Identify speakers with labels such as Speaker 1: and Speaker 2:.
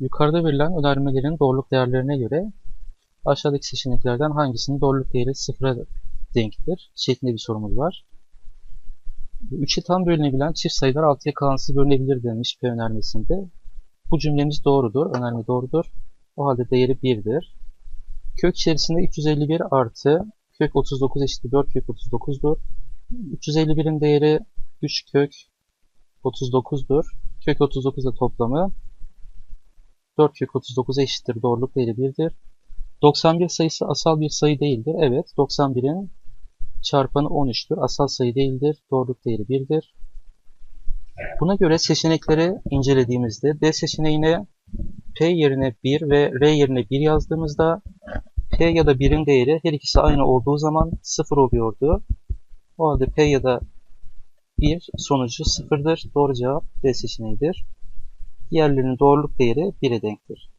Speaker 1: Yukarıda verilen önermelerin doğruluk değerlerine göre aşağıdaki seçeneklerden hangisinin doğruluk değeri sıfıra denktir? Şeklinde bir sorumuz var. 3'e tam bölünebilen çift sayılar 6'ya kalansız bölünebilir demiş P önermesinde. Bu cümlemiz doğrudur. Önerme doğrudur. O halde değeri 1'dir. Kök içerisinde 351 artı kök 39 eşittir 4 kök 39'dur. 351'in değeri 3 kök 39'dur. Kök 39 da toplamı 4 kök 39'a eşittir. Doğruluk değeri 1'dir. 91 sayısı asal bir sayı değildir. Evet 91'in çarpanı 13'tür. Asal sayı değildir. Doğruluk değeri 1'dir. Buna göre seçenekleri incelediğimizde D seçeneğine P yerine 1 ve R yerine 1 yazdığımızda P ya da 1'in değeri her ikisi aynı olduğu zaman 0 oluyordu. O halde P ya da 1 sonucu 0'dır. Doğru cevap D seçeneğidir. Diğerlerinin doğruluk değeri 1'e denktir.